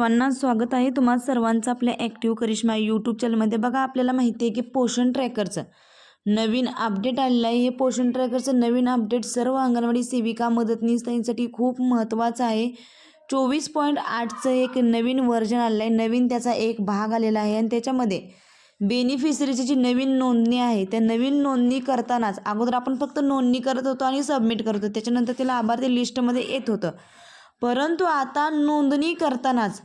सर्वांना स्वागत आहे. तुम्हा सर्वांचं आपल्या ॲक्टिव्ह करिश्मा यूट्यूब चॅनलमध्ये बघा. आपल्याला माहिती आहे की पोषण ट्रॅकरचं नवीन अपडेट आलेलं आहे. हे पोषण ट्रॅकरचं नवीन अपडेट सर्व अंगणवाडी सेविका मदतनीस त्यांसाठी खूप महत्त्वाचं आहे. चोवीस पॉईंट आठचं एक नवीन व्हर्जन आलेलं आहे. नवीन त्याचा एक भाग आलेला आहे. आणि त्याच्यामध्ये बेनिफिशरीची जी नवीन नोंदणी आहे त्या नवीन नोंदणी करतानाच अगोदर आपण फक्त नोंदणी करत होतो आणि सबमिट करत होतो. त्याच्यानंतर ते लाभार्थी लिस्टमध्ये येत होतं. परंतु आता नोंदणी करतानाच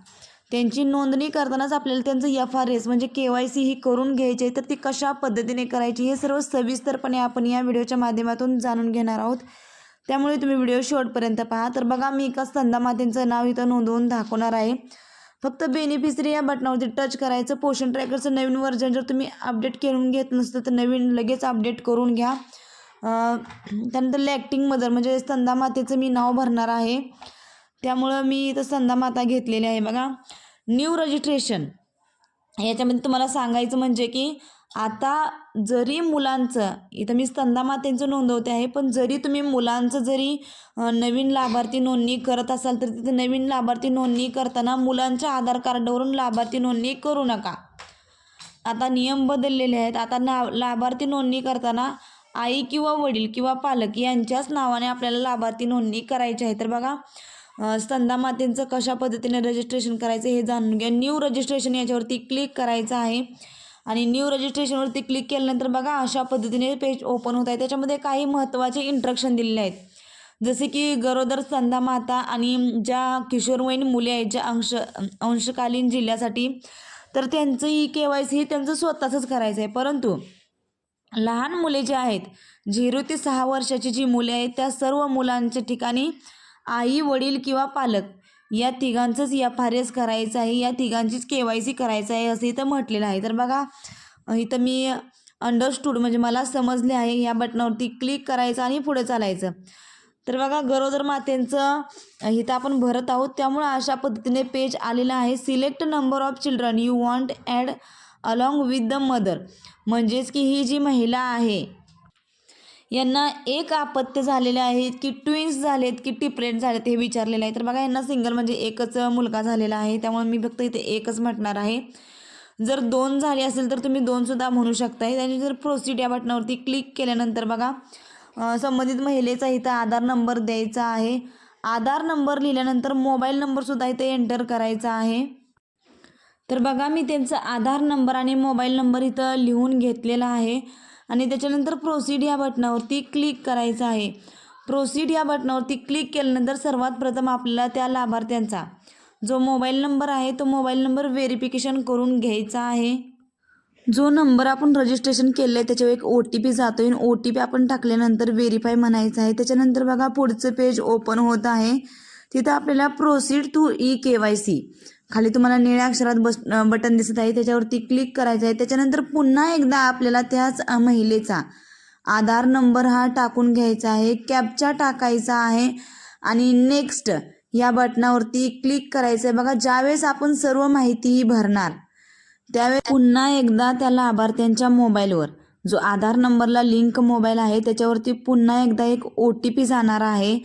त्यांची नोंदणी करतानाच आपल्याला त्यांचं एफ आर एस म्हणजे के वाय सी ही करून घ्यायची आहे तर ती कशा पद्धतीने करायची हे सर्व सविस्तरपणे आपण या व्हिडिओच्या माध्यमातून जाणून घेणार आहोत. त्यामुळे तुम्ही व्हिडिओ शेवटपर्यंत पहा. तर बघा मी एका स्तंदा नाव इथं नोंदवून दाखवणार आहे. फक्त बेनिफिशरी या बटनावरती टच करायचं. पोषण ट्रॅकरचं नवीन व्हर्जन जर तुम्ही अपडेट करून घेत नसतं तर नवीन लगेच अपडेट करून घ्या. त्यानंतर लॅक्टिंग मदर म्हणजे स्तंदा मातेचं मी नाव भरणार आहे. त्यामुळं मी इथं संधामाता माता घेतलेली आहे बघा. न्यू रजिस्ट्रेशन याच्यामध्ये तुम्हाला सांगायचं म्हणजे की आता जरी मुलांचं इथं मी स्तंदा मातेंचं नोंदवते आहे पण जरी तुम्ही मुलांचं जरी नवीन लाभार्थी नोंदणी करत असाल तर तिथे नवीन लाभार्थी नोंदणी करताना मुलांच्या आधार कार्डवरून लाभार्थी नोंदणी करू नका. आता नियम बदललेले आहेत. आता ना लाभार्थी नोंदणी करताना आई किंवा वडील किंवा पालक यांच्याच नावाने आपल्याला लाभार्थी नोंदणी करायची आहे. तर बघा स्तंदा मातेंचं कशा पद्धतीने रजिस्ट्रेशन करायचं हे जाणून घ्या. न्यू रजिस्ट्रेशन याच्यावरती क्लिक करायचं आहे. आणि न्यू रजिस्ट्रेशनवरती क्लिक केल्यानंतर बघा अशा पद्धतीने पेज ओपन होत आहे. त्याच्यामध्ये काही महत्त्वाचे इंट्रक्शन दिलेले आहेत. जसे की गरोदर स्तंदा माता आणि ज्या किशोरवयीन मुले आहेत ज्या अंश अंशकालीन जिल्ह्यासाठी तर त्यांचं ई के वाय सी त्यांचं स्वतःचंच करायचं आहे. परंतु लहान मुले जे आहेत झिरो ते सहा वर्षाची जी मुले आहेत त्या सर्व मुलांच्या ठिकाणी आई वडील किंवा पालक या तिघांचंच एफ आर एस करायचं आहे या तिघांचीच के वाय सी करायचं आहे असं इथं म्हटलेलं आहे. तर बघा इथं मी अंडरस्टूड म्हणजे मला समजले आहे या बटनावरती क्लिक करायचं आणि पुढे चालायचं. तर बघा गरोदर मातेंचं इथं आपण भरत आहोत. त्यामुळं अशा पद्धतीने पेज आलेलं आहे. Select number of children you want add along with the mother म्हणजेच की ही जी महिला आहे यांना एक आपत्य झालेले आहेत की ट्विन्स झालेत की टिपरेट झालेत हे विचारलेलं आहे. तर बघा यांना सिंगल म्हणजे एकच मुलगा झालेला आहे. त्यामुळे मी फक्त इथे एकच म्हटणार आहे. जर दोन झाले असेल तर तुम्ही दोनसुद्धा म्हणू शकताय. आणि जर प्रोसीड या बटनावरती क्लिक केल्यानंतर बघा संबंधित महिलेचा इथं आधार नंबर द्यायचा आहे. आधार नंबर लिहिल्यानंतर मोबाईल नंबरसुद्धा इथे एंटर करायचा आहे. तर बघा मी त्यांचा आधार नंबर आणि मोबाईल नंबर इथं लिहून घेतलेला आहे. आणि त्याच्यानंतर प्रोसीड या बटनावरती क्लिक करायचं आहे. प्रोसीड या बटनावरती क्लिक केल्यानंतर सर्वात प्रथम आपल्याला त्या लाभार्थ्यांचा जो मोबाईल नंबर आहे तो मोबाईल नंबर व्हेरिफिकेशन करून घ्यायचा आहे. जो नंबर आपण रजिस्ट्रेशन केलं आहे त्याच्यावर एक ओ टी पी जातो आहे ओ टी पी आपण टाकल्यानंतर व्हेरीफाय म्हणायचं आहे. त्याच्यानंतर बघा पुढचं पेज ओपन होत आहे. तिथं आपल्याला proceed to E K Y C खाली तुम्हाला निळ्या अक्षरात बस बटन दिसत आहे. त्याच्यावरती क्लिक करायचं आहे. त्याच्यानंतर पुन्हा एकदा आपल्याला त्याच महिलेचा आधार नंबर हा टाकून घ्यायचा आहे. कॅपचा टाकायचा आहे. आणि नेक्स्ट या बटनावरती क्लिक करायचं आहे. बघा ज्यावेळेस आपण सर्व माहिती ही भरणार त्यावेळेस पुन्हा एकदा त्या लाभार्थ्यांच्या मोबाईलवर जो आधार नंबरला लिंक मोबाईल आहे त्याच्यावरती पुन्हा एकदा एक ओ टी पी जाणार आहे.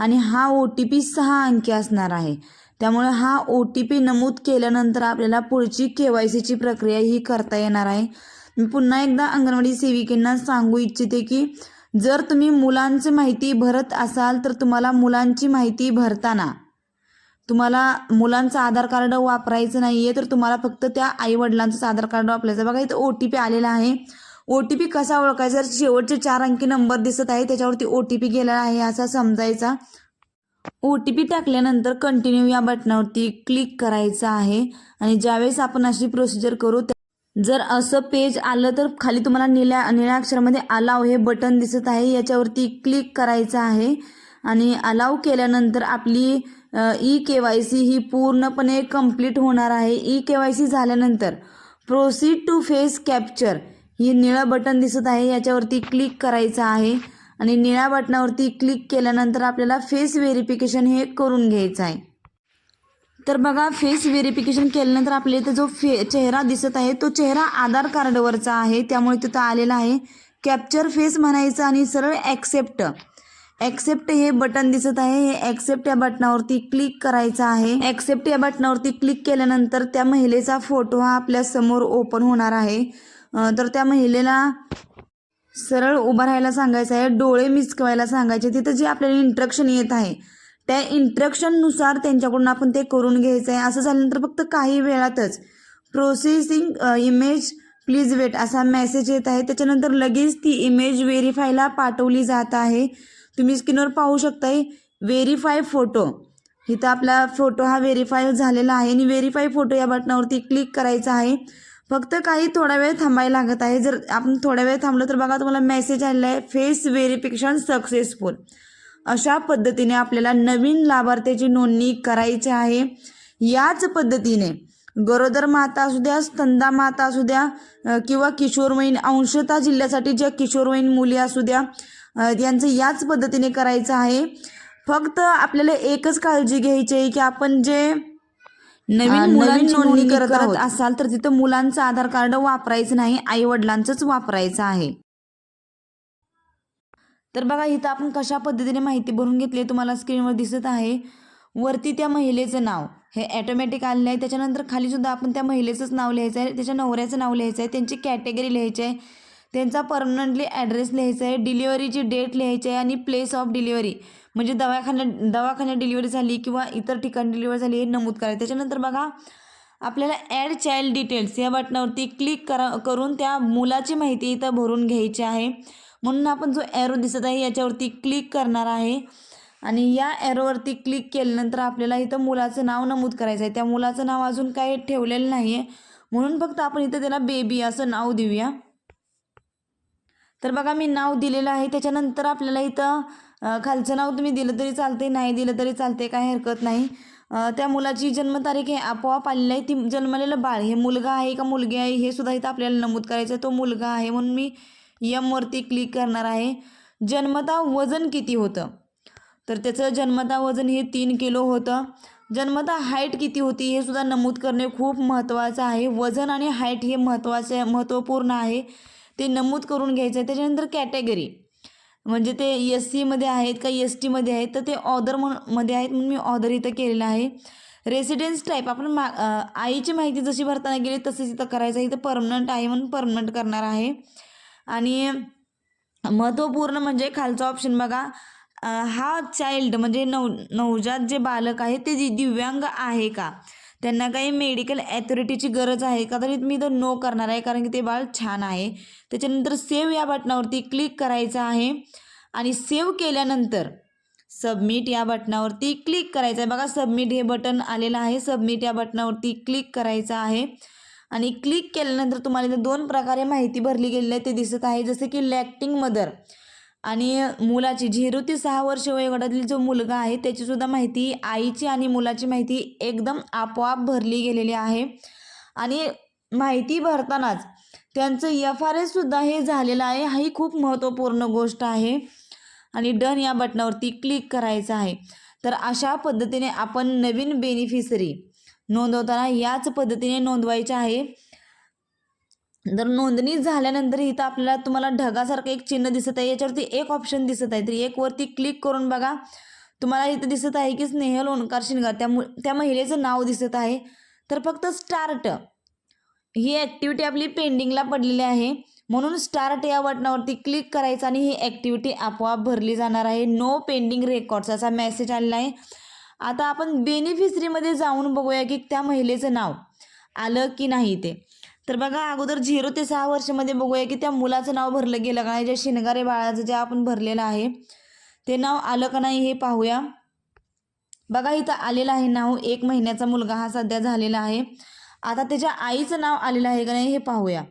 आणि हा ओ टी पी सहा अंकी असणार आहे. त्यामुळे हा ओ टी पी नमूद केल्यानंतर आपल्याला पुढची के वाय सीची प्रक्रिया ही करता येणार आहे. मी पुन्हा एकदा अंगणवाडी सेविकेंना सांगू इच्छिते की जर तुम्ही मुलांची माहिती भरत असाल तर तुम्हाला मुलांची माहिती भरताना तुम्हाला मुलांचं आधार कार्ड वापरायचं नाही आहे तर तुम्हाला फक्त त्या आईवडिलांचंच आधार कार्ड वापरायचं बघा इथं ओ टी पी आलेला आहे. ओ टी पी कसा ओळखायचा? जर शेवटचे चार अंकी नंबर दिसत आहे त्याच्यावरती ओ टी पी गेलेला आहे असा समजायचा. ओ टी पी टाकल्यानंतर कंटिन्यू या बटनावरती क्लिक करायचं आहे. आणि ज्यावेळेस आपण अशी प्रोसिजर करू जर असं पेज आलं तर खाली तुम्हाला निळ्या निळ्या अक्षरामध्ये अलाव हे बटन दिसत आहे. याच्यावरती क्लिक करायचं आहे. आणि अलाव केल्यानंतर आपली ई के वाय सी ही पूर्णपणे कंप्लीट होणार आहे. ई के वाय सी झाल्यानंतर प्रोसीड टू फेस कॅप्चर ही निळं बटन दिसत आहे. याच्यावरती क्लिक करायचं आहे. आणि निळ्या बटनावरती क्लिक केल्यानंतर आपल्याला फेस व्हेरिफिकेशन हे करून घ्यायचं आहे. तर बघा फेस व्हेरिफिकेशन केल्यानंतर आपल्या इथं जो फे चेहरा दिसत आहे तो चेहरा आधार कार्डवरचा आहे. त्यामुळे तिथं आलेला आहे कॅप्चर फेस म्हणायचं आणि सरळ ॲक्सेप्ट ॲक्सेप्ट हे बटन दिसत आहे. हे ॲक्सेप्ट या बटनावरती क्लिक करायचं आहे. ॲक्सेप्ट या बटनावरती क्लिक केल्यानंतर त्या महिलेचा फोटो हा आपल्यासमोर ओपन होणार आहे. तर त्या महिलेला सरळ उभं राहायला सांगायचं आहे डोळे मिचकवायला सांगायचे तिथं जे आपल्याला इंट्रक्शन येत आहे त्या इंट्रक्शननुसार त्यांच्याकडून आपण ते करून घ्यायचं आहे. असं झाल्यानंतर फक्त काही वेळातच प्रोसेसिंग इमेज प्लीज वेट असा मेसेज येत आहे. त्याच्यानंतर लगेच ती इमेज व्हेरीफायला पाठवली जात आहे. तुम्ही स्क्रीनवर पाहू शकताय व्हेरीफाय फोटो इथं आपला फोटो हा व्हेरीफाय झालेला आहे आणि व्हेरीफाय फोटो या बटनावरती क्लिक करायचा आहे. फक्त काही थोडा वेळ थांबायला लागत आहे. जर आपण थोडा वेळ थांबलो तर बघा तुम्हाला मेसेज आलेला आहे. फेस व्हेरिफिकेशन सक्सेसफुल अशा पद्धतीने आपल्याला नवीन लाभार्थ्याची नोंदणी करायची आहे. याच पद्धतीने गरोदर माता असू द्या स्तंदा माता असू द्या किंवा किशोरवयीन अंशता जिल्ह्यासाठी ज्या किशोरवयीन मुली असू द्या यांचं याच पद्धतीने करायचं आहे. फक्त आपल्याला एकच काळजी घ्यायची आहे की आपण जे नवीन मुलांची नोंदणी करत असाल तर तिथं मुलांचं आधार कार्ड वापरायचं नाही आई वडिलांचंच वापरायचं आहे. तर बघा इथं आपण कशा पद्धतीने माहिती भरून घेतली तुम्हाला स्क्रीनवर दिसत आहे. वरती त्या महिलेचं नाव. हे ॲटोमॅटिक आलेलं आहे. त्याच्यानंतर खाली सुद्धा आपण त्या महिलेचंच नाव लिहायचं आहे. त्याच्या नवऱ्याचं नाव लिहायचं आहे. त्यांची कॅटेगरी लिहायची आहे. त्यांचा परमनंटली ॲड्रेस लिहायचा आहे डिलिव्हरीची डेट लिहायची आहे आणि प्लेस ऑफ डिलिव्हरी म्हणजे दवाखान्यात दवाखान्यात डिलिव्हरी झाली किंवा इतर ठिकाणी डिलिव्हरी झाली हे नमूद करायचं. त्याच्यानंतर बघा आपल्याला ॲड चाइल्ड डिटेल्स या बटनावरती क्लिक करा करून त्या मुलाची माहिती इथं भरून घ्यायची आहे. म्हणून आपण जो ॲरो दिसत आहे याच्यावरती क्लिक करणार आहे. आणि या ॲरोवरती क्लिक केल्यानंतर आपल्याला इथं मुलाचं नाव नमूद करायचं आहे. त्या मुलाचं नाव अजून काही ठेवलेलं नाही आहे म्हणून फक्त आपण इथं त्याला बेबी असं नाव देऊया. तर बघा मी नाव दिलेलं आहे. त्याच्यानंतर आपल्याला इथं खालचं नाव तुम्ही दिलं तरी चालते नाही दिलं तरी चालते काय हरकत नाही. त्या मुलाची जन्मतारीख हे आपोआप आलेली आहे. ती जन्मलेलं बाळ हे मुलगा आहे का मुलगी आहे हे सुद्धा इथं आपल्याला नमूद करायचं आहे. तो मुलगा आहे म्हणून मी यमवरती क्लिक करणार आहे. जन्मता वजन किती होतं? तर त्याचं जन्मता वजन हे तीन किलो होतं. जन्मता हाईट किती होती हे सुद्धा नमूद करणे खूप महत्त्वाचं आहे. वजन आणि हाईट हे महत्त्वाचे महत्त्वपूर्ण आहे. ते नमूद करून घ्यायचं आहे. त्याच्यानंतर कॅटेगरी. म्हणजे ते एस सीमध्ये आहेत का एस टीमध्ये आहेत? तर ते ऑदर म्हणून मध्ये आहेत म्हणून मी ऑदर इथं केलेलं आहे. रेसिडेन्स टाईप आपण मा आईची माहिती जशी भरताना गेली तसंच इथं करायचं इथं परमनंट आहे म्हणून परमनंट करणार आहे. आणि महत्त्वपूर्ण म्हणजे खालचा ऑप्शन बघा. हा चाइल्ड म्हणजे नव नवजात जे बालक आहे ते दि- दिव्यांग आहे का? त्यांना काही मेडिकल ॲथॉरिटीची गरज आहे का? तरी मी तर नो करणार आहे कारण की ते बाळ छान आहे. त्याच्यानंतर सेव्ह या बटनावरती क्लिक करायचं आहे. आणि सेव्ह केल्यानंतर सबमिट या बटनावरती क्लिक करायचं आहे. बघा सबमिट हे बटन आलेलं आहे. सबमिट या बटनावरती क्लिक करायचं आहे. आणि क्लिक केल्यानंतर तुम्हाला इथं दोन प्रकारे माहिती भरली गेलेली आहे. ते दिसत आहे जसं की लॅक्टिंग मदर आणि मुलाची झिरो ते सहा वर्ष वयोगटातील जो मुलगा आहे त्याचीसुद्धा माहिती आईची आणि मुलाची माहिती एकदम आपोआप भरली गेलेली आहे. आणि माहिती भरतानाच त्यांचं एफ आर एससुद्धा हे झालेलं आहे ही खूप महत्त्वपूर्ण गोष्ट आहे. आणि डन या बटनावरती क्लिक करायचं आहे. तर अशा पद्धतीने आपण नवीन बेनिफिशरी नोंदवताना याच पद्धतीने नोंदवायचे आहे. जर नोंदणी झाल्यानंतर इथं आपल्याला तुम्हाला ढगासारखं एक चिन्ह दिसत आहे. याच्यावरती एक ऑप्शन दिसत आहे. तर एक वरती क्लिक करून बघा. तुम्हाला इथं दिसत आहे की स्नेहल ओंकार शिंगार त्या मु त्या महिलेचं नाव दिसत आहे. तर फक्त स्टार्ट ही ॲक्टिव्हिटी आपली पेंडिंगला पडलेली आहे. म्हणून स्टार्ट या बटनावरती क्लिक करायचं आणि ही ॲक्टिव्हिटी आपोआप भरली जाणार आहे. नो पेंडिंग रेकॉर्ड्स असा मेसेज आलेला आहे. आता आपण बेनिफिशरीमध्ये जाऊन बघूया की त्या महिलेचं नाव आलं की नाही ते. तर बघा अगोदर झिरो ते सहा वर्षामध्ये बघूया की त्या मुलाचं नाव भरलं गेलं का नाही ज्या शिनगारे बाळाचं जे आपण भरलेलं आहे ते नाव आलं का नाही हे पाहूया. बघा इथं आलेलं आहे नाव एक महिन्याचा मुलगा हा सध्या झालेला आहे. आता त्याच्या आईचं नाव आलेलं आहे का नाही हे पाहूया.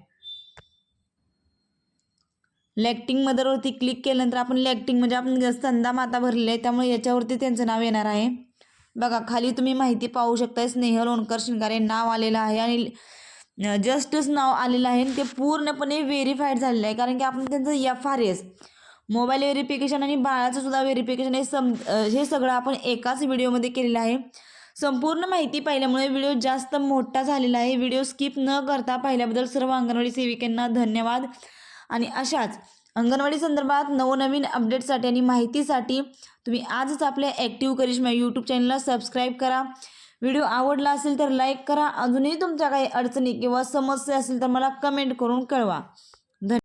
लॅक्टिंग मदरवरती क्लिक केल्यानंतर आपण लॅक्टिंग म्हणजे आपण स्तंदा माता भरलेली आहे त्यामुळे याच्यावरती त्यांचं नाव येणार आहे. बघा खाली तुम्ही माहिती पाहू शकताय स्नेहल ओणकर शिंगारे नाव आलेलं आहे आणि जस्टच नाव आलेलं आहे आणि ते पूर्णपणे व्हेरीफाईड झालेलं आहे. कारण की आपण त्यांचं F R S mobile verification आणि बाळाचं सुद्धा व्हेरिफिकेशन हे सम हे सगळं आपण एकाच व्हिडिओमध्ये केलेलं आहे. संपूर्ण माहिती पाहिल्यामुळे व्हिडिओ जास्त मोठा झालेला आहे. व्हिडिओ स्किप न करता पाहिल्याबद्दल सर्व अंगणवाडी सेविकांना धन्यवाद. आणि अशाच अंगणवाडी संदर्भात नवनवीन अपडेटसाठी आणि माहितीसाठी तुम्ही आजच आपल्या ॲक्टिव्ह करिश्मा यूट्यूब चॅनलला सबस्क्राईब करा. व्हिडिओ आवडला असेल तर लाईक करा. अजूनही तुमच्या काही अडचणी किंवा समस्या असेल तर मला कमेंट करून कळवा. धन्यवाद